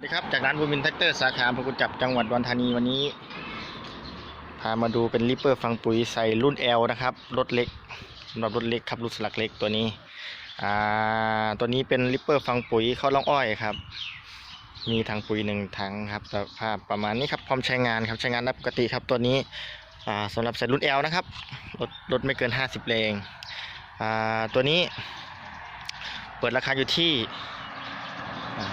สวัสดีครับ จากร้านบูมินแท็กเตอร์สาขาพะกุจับจังหวัดอุดรธานีวันนี้ พามาดูเป็นลิปเปอร์ฟังปุ๋ยใส่รุ่น L นะครับ รถเล็กสำหรับรถเล็กครับรุ่นสลักเล็กตัวนี้อ่าตัวนี้เป็นลิปเปอร์ฟังปุ๋ยเข้าล่องอ้อยครับ มีถังปุ๋ยหนึ่งถังครับสภาพประมาณนี้ครับพร้อมใช้งานครับใช้งานได้ปกติครับตัวนี้อ่าสำหรับใส่รุ่น L นะครับรถรถไม่เกิน 50 แรงอ่าตัวนี้ เปิดราคาอยู่ที่อ่า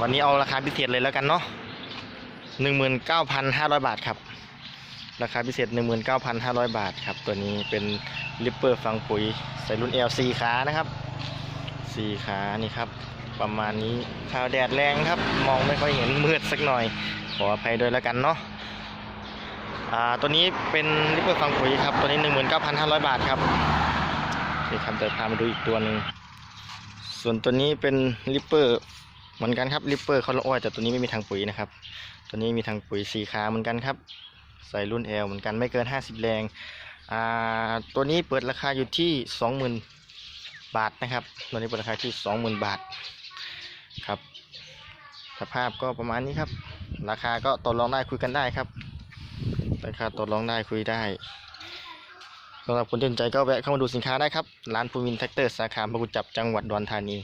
วันนี้เอาราคาพิเศษเลยแล้วกันเนาะหนึ่งหมื่นเก้าพันห้าร้อยบาทครับ ราคาพิเศษหนึ่งหมื่นเก้าพันห้าร้อยบาทครับ ตัวนี้เป็นลิปเปอร์ฟังปุ๋ยใส่รุ่น L สี่ขานะครับสี่ขานี่ครับ ประมาณนี้ข่าวแดดแรงครับ มองไม่ค่อยเห็นมืดสักหน่อย ขออภัยด้วยแล้วกันเนาะอ่าตัวนี้เป็นลิปเปอร์ฟังปุ๋ยครับ ตัวนี้หนึ่งหมื่นเก้าพันห้าร้อยบาทครับนี่ครับเดี๋ยวพามาดูอีกตัวหนึ่ง ส่วนตัวนี้เป็นลิปเปอร์ เหมือนกันครับลิปเปอร์เขาละอ้อยแต่ตัวนี้ไม่มีทางปุ๋ยนะครับ ตัวนี้มีทางปุ๋ยสีขาเหมือนกันครับ ใส่รุ่น L เหมือนกันไม่เกิน 50 แรงอ่าตัวนี้เปิดราคาอยู่ที่ 20,000 บาทนะครับ ตัวนี้เปิดราคาที่ 20,000 บาทครับสภาพก็ประมาณนี้ครับ ราคาก็ต่อรองได้คุยกันได้ครับ ราคาต่อรองได้คุยได้สำหรับคนสนใจก็แวะเข้ามาดูสินค้าได้ครับ ร้านภูมินแท็กเตอร์สาขาบางกุจับจังหวัดดอุดรธานี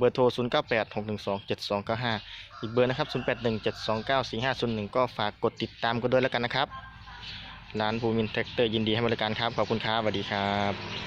เบอร์โทร 0 9 8 6 1 2 7 2 9 5 อีกเบอร์นะครับ 0 8 1 7 2 9 4 5 0 1 ก็ฝากกดติดตามกันด้วยแล้วกันนะครับ ร้านภูมินแท็กเตอร์ยินดีให้บริการครับ ขอบคุณครับสวัสดีครับ